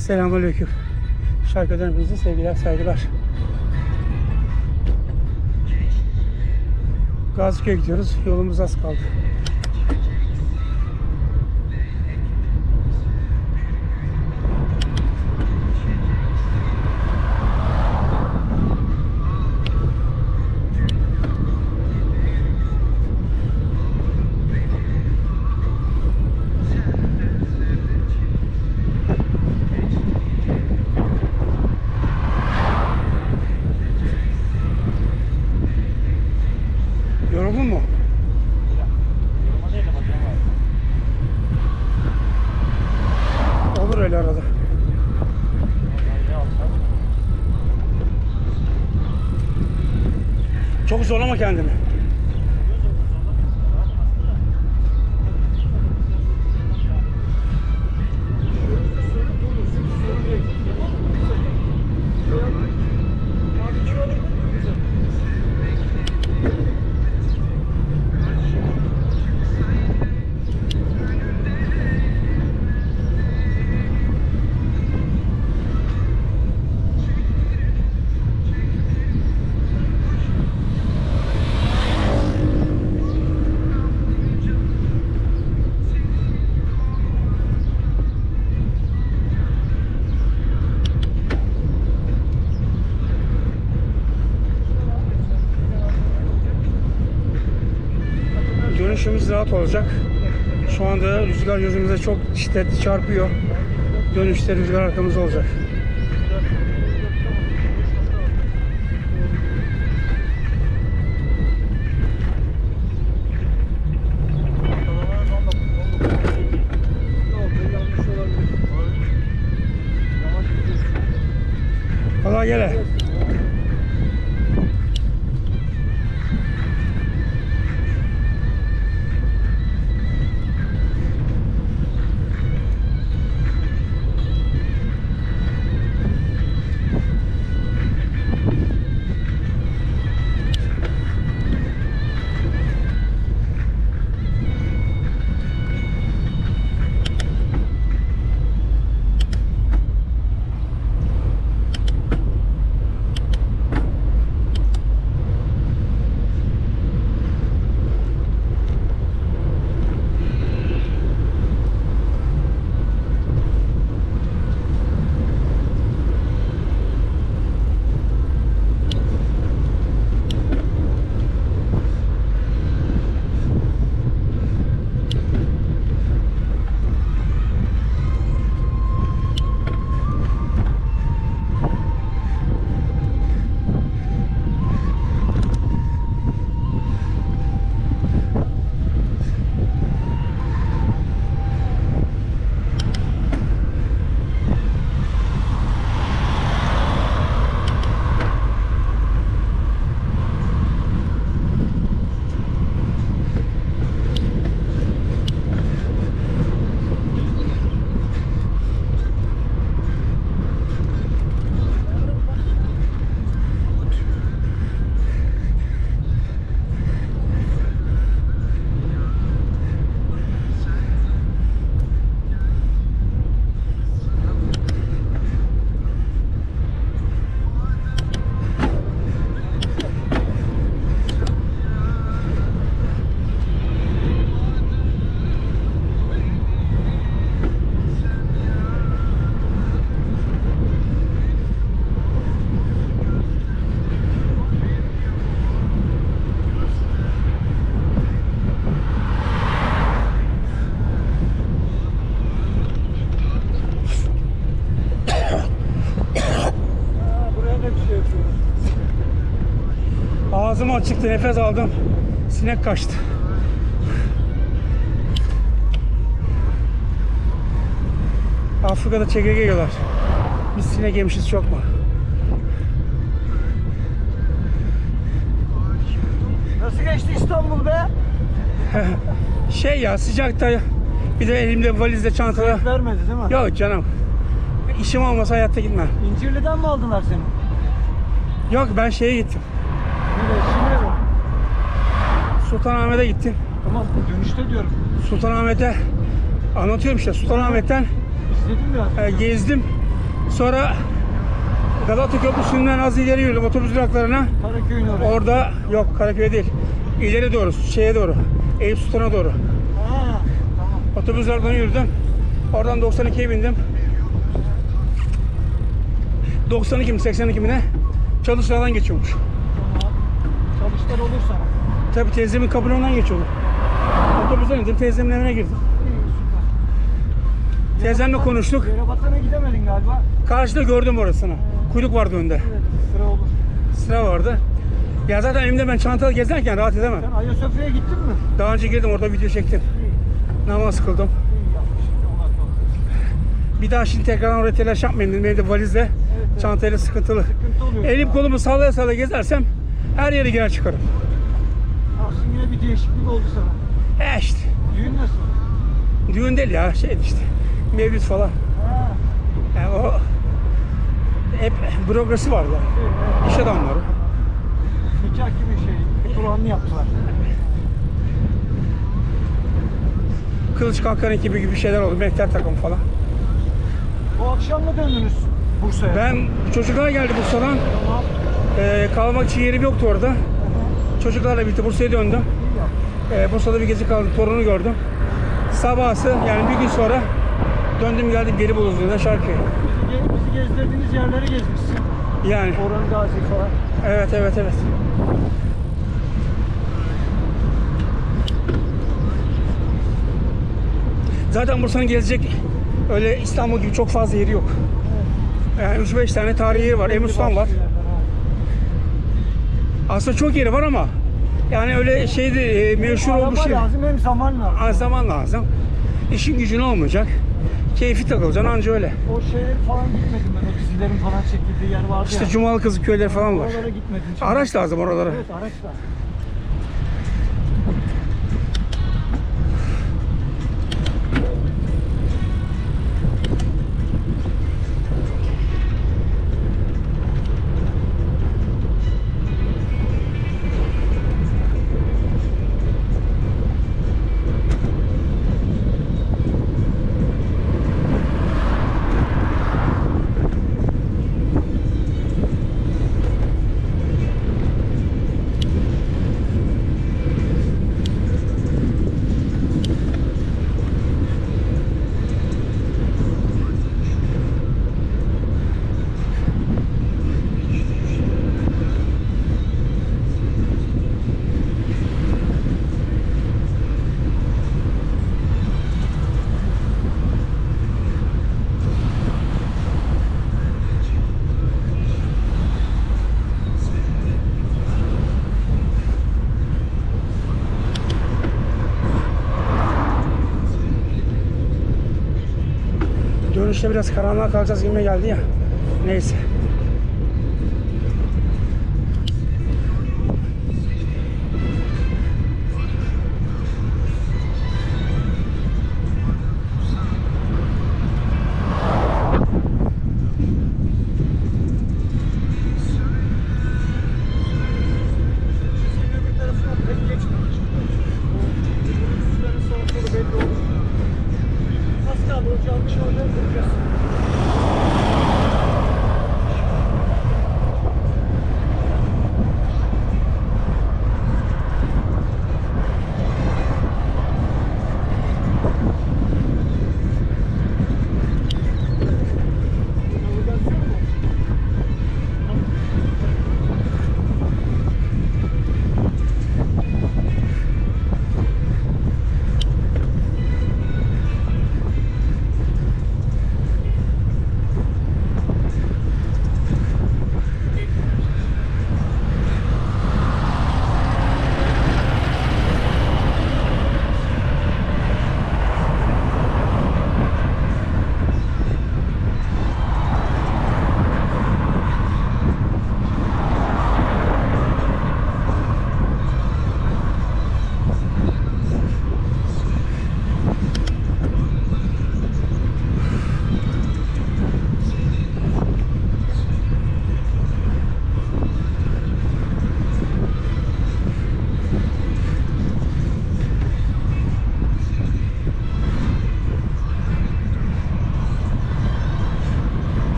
Selamünaleyküm. Şarkıdan hepinize sevgiler, saygılar. Gaziköy'e gidiyoruz. Yolumuz az kaldı. Yoruldun mu? Olur öyle arada. Çok zorlama kendini. Dönüşümüz rahat olacak. Şu anda rüzgar gözümüze çok şiddetli çarpıyor. Dönüşte rüzgar arkamızda olacak. Kolay gele. Ağzım açıktı, nefes aldım. Sinek kaçtı. Afrika'da çekirge yiyorlar. Biz sinek yemişiz çok mu? Nasıl geçti İstanbul be? Şey ya sıcakta bir de elimde valizde çantada. Vermedi değil mi? Yok canım. İşim olmasa hayatta gitmem. İncirli'den mi aldılar seni? Yok ben şeye gittim. Sultanahmet'e gittim. Tamam dönüşte diyorum. Sultanahmet'e anlatıyorum işte Sultanahmet'ten e, gezdim. Sonra Galata Köprüsü'nden az ileri yürüdüm otobüs duraklarına. Karaköy'ün oraya. Orada yok Karaköy değil. İleri doğru, şeye doğru. Eyüp Sultan'a doğru. Ha, tamam. Otobüs duraklarına yürüdüm. Oradan 92'ye bindim. 92 mi 82 mi ne? Çalışlardan geçiyormuş. Tamam. Çalışlar olur sana. Tabii teyzemin kapının geçiyordu. Otobüsten indim teyzemin evine girdim. Süper. Teyzemle konuştuk. Yerebatan'a gidemedin galiba. Karşıda gördüm orasını. Kuyruk vardı önde. Evet, sıra olur. Sıra vardı. Ya zaten elimde ben çantalı gezerken rahat edemem. Sen Ayasofya'ya gittin mi? Daha önce girdim orada video çektim. Namaz kıldım. iyi yapmışsın. Allah korusun. Bir daha şimdi tekrardan oraya telaş yapmayayım dedim. Benim de valizle çantayla sıkıntılı. Sıkıntı oluyor. Elim kolumu sallaya sallaya gezersem her yere girer çıkarım. Aslında yine bir değişiklik oldu sana. E işte. Düğün nasıl? Düğün değil ya şey işte. Mevlüt falan. Ha, Yani o hep bürokrasi var ya. şey, evet. İş adamları. Nikah gibi şey. Kur'an'ı yaptılar. Kılıç Kalkan ekibi gibi şeyler oldu. Mehter takımı falan. O akşam mı döndünüz Bursa'ya? Ben çocuklar geldi Bursa'dan. Tamam. Ee, kalmak için yerim yoktu orada. Çocuklarla birlikte Bursa'ya döndüm. Ee, Bursa'da bir gezi kaldım. Torunu gördüm. Sabahsı yani bir gün sonra döndüm geldim geri Buluzlu'da Şarkı'ya. Bizi, ge- bizi gezdirdiğiniz yerleri gezmişsin. Yani Orhan Gazi falan. evet evet evet. Zaten Bursa'nın gezecek öyle İstanbul gibi çok fazla yeri yok. Yani 3-5 tane tarihi yeri var. Emus'tan var. Aslında çok yeri var ama yani öyle şeydi e, meşhur Araba olmuş yer. lazım hem zaman lazım. Az zaman lazım. İşin gücün olmayacak. Keyfi takılacaksın anca öyle. O şeyler falan gitmedim ben. O dizilerin falan çekildiği yer vardı İşte ya. Cumalı Kızı köyleri falan var. Oralara gitmedim. Araç lazım oralara. Evet araç lazım. Dönüşte biraz karanlığa kalacağız gibi geldi ya. Neyse.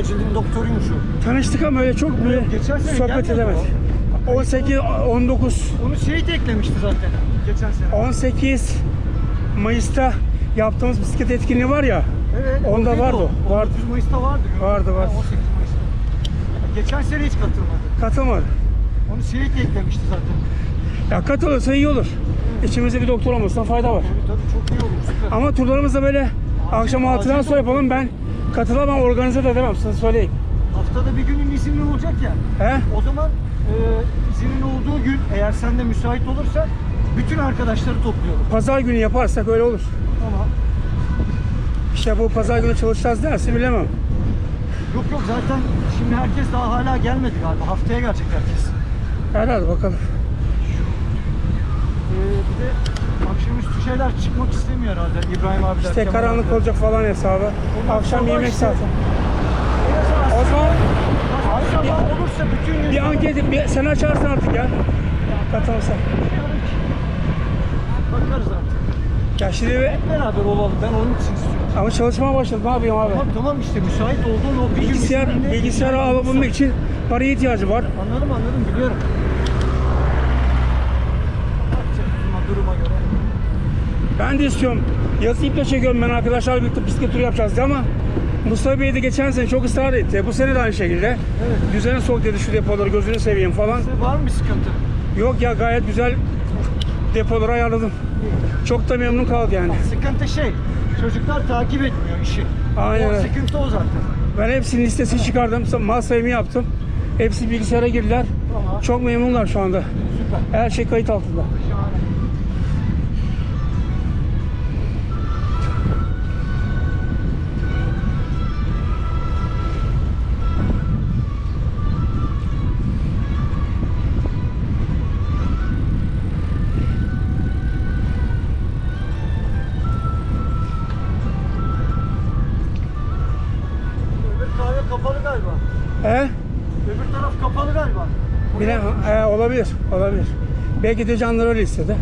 Acilin doktoruymuş o. Tanıştık ama öyle çok böyle Geçen sene sohbet gelmedi edemedik. 18, 19, Onu Seyit eklemişti zaten geçen sene. 18 Mayıs'ta yaptığımız bisiklet etkinliği var ya. Evet. Onda vardı o. o, vardı. 19 Mayıs'ta vardı. Vardı, vardı. Ha, 18 Mayıs'ta. Geçen sene hiç katılmadı. Katılmadı. Onu Seyit eklemişti zaten. Ya katılırsa iyi olur. İçimizde bir doktor olmasına fayda var. Tabii tabii çok iyi olur. Süper. Ama turlarımızda böyle akşam acil 6'dan sonra yapalım ben katılamam organize de edemem size söyleyeyim. Haftada bir günün izinli olacak ya. He? O zaman e, izinin olduğu gün eğer sen de müsait olursan bütün arkadaşları toplayalım. Pazar günü yaparsak öyle olur. Tamam. İşte bu pazar günü çalışacağız derse bilemem. Yok yok zaten şimdi herkes daha hala gelmedi galiba. Haftaya gelecek herkes. Herhalde bakalım. Ee, bir de akşamüstü şeyler çıkmak istemiyor herhalde İbrahim abiler. İşte Kemal karanlık abiler. olacak falan hesabı. Ondan Akşam yemek işte- saati. O zaman akşam olursa bütün gün bir anket bir, sen açarsın artık ya. Katılırsan. bakarız artık. Ya şimdi bir- Hep beraber olalım. Ben onun için istiyorum. ama çalışmaya başladım. Ne yapayım abi? Tamam tamam işte müsait olduğun o bir gün Bilgisayar, bilgisayarı izinli alabilmek için paraya ihtiyacı var. Anladım anladım biliyorum. Duruma göre. Ben de istiyorum. Yazı iple çekiyorum ben arkadaşlarla birlikte bisiklet turu yapacağız diye ama Mustafa Bey de geçen sene çok ısrar etti. Bu sene de aynı şekilde. Evet. Düzene sok dedi şu depoları gözünü seveyim falan. Size var mı bir sıkıntı? Yok ya gayet güzel depoları ayarladım. Çok da memnun kaldı yani. Sıkıntı şey, çocuklar takip etmiyor işi. Aynen O sıkıntı o zaten. Ben hepsinin listesi çıkardım. Mal sayımı yaptım. Hepsi bilgisayara girdiler. Tamam. Çok memnunlar şu anda. Süper. Her şey kayıt altında. Bilemem. He, olabilir. Olabilir. Belki de canları öyle istedi.